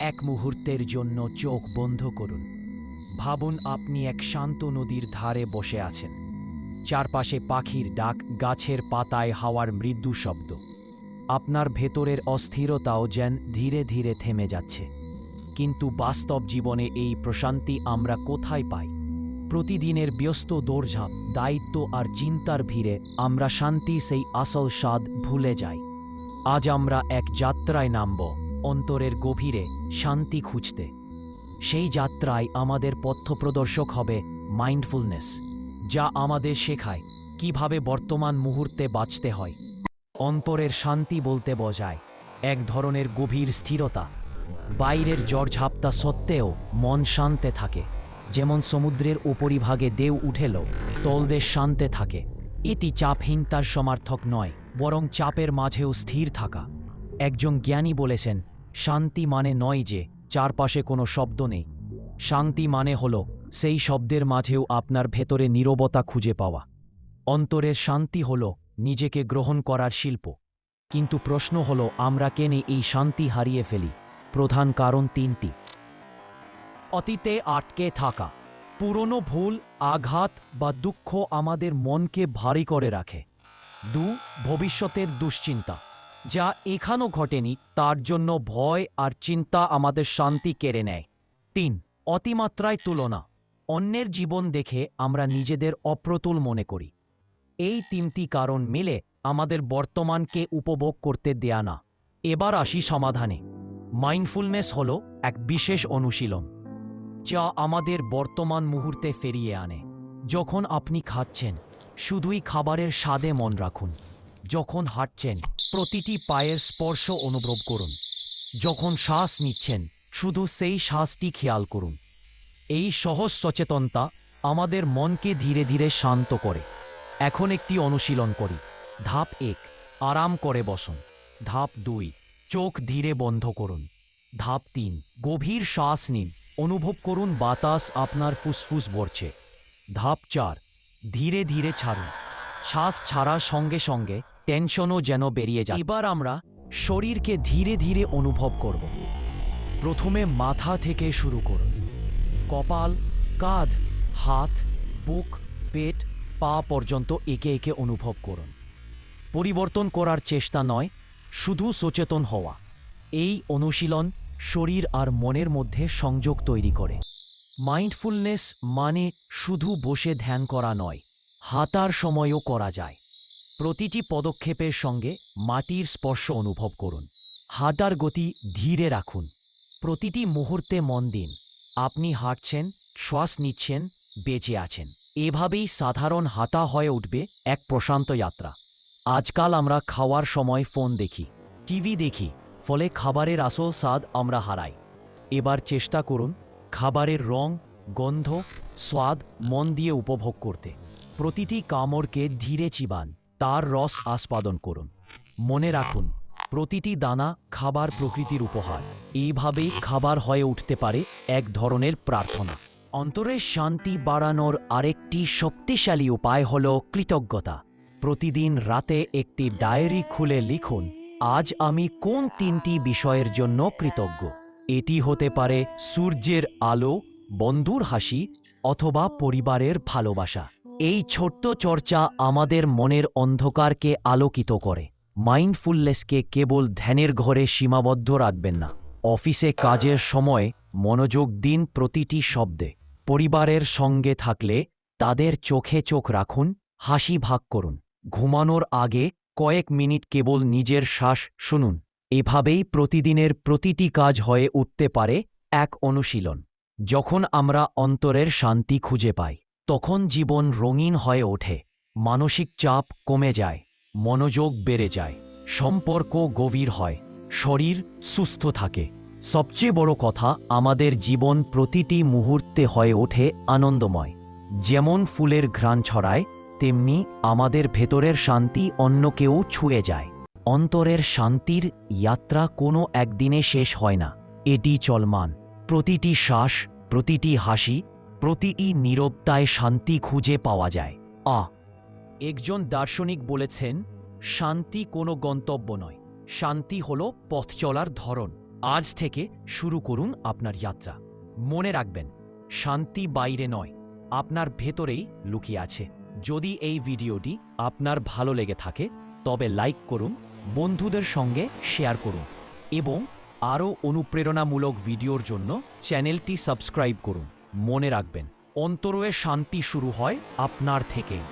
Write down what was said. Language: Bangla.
এক মুহূর্তের জন্য চোখ বন্ধ করুন। ভাবুন আপনি এক শান্ত নদীর ধারে বসে আছেন। চারপাশে পাখির ডাক, গাছের পাতায় হাওয়ার মৃদু শব্দ। আপনার ভেতরের অস্থিরতাও যেন ধীরে ধীরে থেমে যাচ্ছে। কিন্তু বাস্তব জীবনে এই প্রশান্তি আমরা কোথায় পাই? প্রতিদিনের ব্যস্ত দৌড়ঝাঁপ, দায়িত্ব আর চিন্তার ভিড়ে আমরা শান্তি, সেই আসল স্বাদ ভুলে যাই। আজ আমরা এক যাত্রায় নামব। অন্তরের গভীরে শান্তি খুঁজতে। সেই যাত্রায় আমাদের পথ্যপ্রদর্শক হবে মাইন্ডফুলনেস, যা আমাদের শেখায় কীভাবে বর্তমান মুহূর্তে বাঁচতে হয়। অন্তরের শান্তি বলতে বোঝায় এক ধরনের গভীর স্থিরতা। বাইরের ঝড়ঝাপটা সত্ত্বেও মন শান্তে থাকে। যেমন সমুদ্রের উপরিভাগে দেউ উঠেল তলদেশ শান্তে থাকে। এটি চাপহীনতার সমার্থক নয়, বরং চাপের মাঝেও স্থির থাকা। একজন জ্ঞানী বলেছেন শান্তি মানে নয় যে চারপাশে কোনো শব্দ নেই। শান্তি মানে হল সেই শব্দের মাঝেও আপনার ভেতরে নীরবতা খুঁজে পাওয়া। অন্তরের শান্তি হল নিজেকে গ্রহণ করার শিল্প। কিন্তু প্রশ্ন হল, আমরা কেনে এই শান্তি হারিয়ে ফেলি? প্রধান কারণ তিনটি। অতীতে আটকে থাকা। পুরনো ভুল, আঘাত বা দুঃখ আমাদের মনকে ভারী করে রাখে। দু, ভবিষ্যতের দুশ্চিন্তা। যা এখানো ঘটেনি, তার জন্য ভয় আর চিন্তা আমাদের শান্তি কেড়ে নেয়। তিন, অতিমাত্রায় তুলনা। অন্যের জীবন দেখে আমরা নিজেদের অপ্রতুল মনে করি। এই তিনটি কারণ মিলে আমাদের বর্তমানকে উপভোগ করতে দেয়া না। এবার আসি সমাধানে। মাইন্ডফুলনেস হল এক বিশেষ অনুশীলন, যা আমাদের বর্তমান মুহূর্তে ফেরিয়ে আনে। যখন আপনি খাচ্ছেন, শুধুই খাবারের স্বাদে মন রাখুন। যখন হাঁটছেন, প্রতিটি পায়ের স্পর্শ অনুভব করুন। যখন শ্বাস নিচ্ছেন, শুধু সেই শ্বাসটি খেয়াল করুন। এই সহজ সচেতনতা আমাদের মনকে ধীরে ধীরে শান্ত করে। এখন একটি অনুশীলন করি। ধাপ এক, আরাম করে বসুন। ধাপ দুই, চোখ ধীরে বন্ধ করুন। ধাপ তিন, গভীর শ্বাস নিন। অনুভব করুন বাতাস আপনার ফুসফুস ভরছে। ধাপ চার, ধীরে ধীরে ছাড়ুন। শ্বাস ছাড়ার সঙ্গে সঙ্গে টেনশনও যেন বেরিয়ে যায়। এবার আমরা শরীরকে ধীরে ধীরে অনুভব করব। প্রথমে মাথা থেকে শুরু করুন। কপাল, কাঁধ, হাত, বুক, পেট, পা পর্যন্ত একে একে অনুভব করুন। পরিবর্তন করার চেষ্টা নয়, শুধু সচেতন হওয়া। এই অনুশীলন শরীর আর মনের মধ্যে সংযোগ তৈরি করে। মাইন্ডফুলনেস মানে শুধু বসে ধ্যান করা নয়, হাঁটার সময়ও করা যায়। প্রতিটি পদক্ষেপের সঙ্গে মাটির স্পর্শ অনুভব করুন। হাঁটার গতি ধীরে রাখুন। প্রতিটি মুহূর্তে মন দিন। আপনি হাঁটছেন, শ্বাস নিচ্ছেন, বেঁচে আছেন। এভাবেই সাধারণ হাতা হয়ে উঠবে এক প্রশান্ত যাত্রা। আজকাল আমরা খাওয়ার সময় ফোন দেখি, টিভি দেখি, ফলে খাবারের আসল স্বাদ আমরা হারাই। এবার চেষ্টা করুন খাবারের রং, গন্ধ, স্বাদ মন দিয়ে উপভোগ করতে। প্রতিটি কামড়কে ধীরে চিবান। তার রস আস্বাদন করুন। মনে রাখুন, প্রতিটি দানা খাবার প্রকৃতির উপহার। এইভাবেই খাবার হয়ে উঠতে পারে এক ধরনের প্রার্থনা। অন্তরের শান্তি বাড়ানোর আরেকটি শক্তিশালী উপায় হল কৃতজ্ঞতা। প্রতিদিন রাতে একটি ডায়েরি খুলে লিখুন, আজ আমি কোন তিনটি বিষয়ের জন্য কৃতজ্ঞ? এটি হতে পারে সূর্যের আলো, বন্ধুর হাসি, অথবা পরিবারের ভালোবাসা। এই ছোট্ট চর্চা আমাদের মনের অন্ধকারকে আলোকিত করে। মাইন্ডফুলনেসকে কেবল ধ্যানের ঘরে সীমাবদ্ধ রাখবেন না। অফিসে কাজের সময় মনোযোগ দিন প্রতিটি শব্দে। পরিবারের সঙ্গে থাকলে তাদের চোখে চোখ রাখুন, হাসি ভাগ করুন। ঘুমানোর আগে কয়েক মিনিট কেবল নিজের শ্বাস শুনুন। এভাবেই প্রতিদিনের প্রতিটি কাজ হয়ে উঠতে পারে এক অনুশীলন। যখন আমরা অন্তরের শান্তি খুঁজে পাই তখন জীবন রঙিন হয়ে ওঠে, মানসিক চাপ কমে যায়, মনোযোগ বেড়ে যায়, সম্পর্ক গভীর হয়, শরীর সুস্থ থাকে। সবচেয়ে বড় কথা, আমাদের জীবন প্রতিটি মুহূর্তে হয়ে ওঠে আনন্দময়। যেমন ফুলের ঘ্রাণ ছড়ায়, তেমনি আমাদের ভেতরের শান্তি অন্যকেও ছুঁয়ে যায়। অন্তরের শান্তির যাত্রা কোনো একদিনে শেষ হয় না। এটি চলমান। প্রতিটি শ্বাস, প্রতিটি হাসি প্রতিটি নীরবতায় শান্তি খুঁজে পাওয়া যায়। আ একজন দার্শনিক বলেছেন, শান্তি কোনো গন্তব্য নয়। শান্তি হল পথ চলার ধরন। আজ থেকে শুরু করুন আপনার যাত্রা। মনে রাখবেন, শান্তি বাইরে নয়, আপনার ভেতরেই লুকিয়ে আছে। যদি এই ভিডিওটি আপনার ভালো লেগে থাকে, তবে লাইক করুন, বন্ধুদের সঙ্গে শেয়ার করুন এবং আরও অনুপ্রেরণামূলক ভিডিওর জন্য চ্যানেলটি সাবস্ক্রাইব করুন। মনে রাখবেন। অন্তরয়ে শান্তি শুরু হয় আপনার থেকেই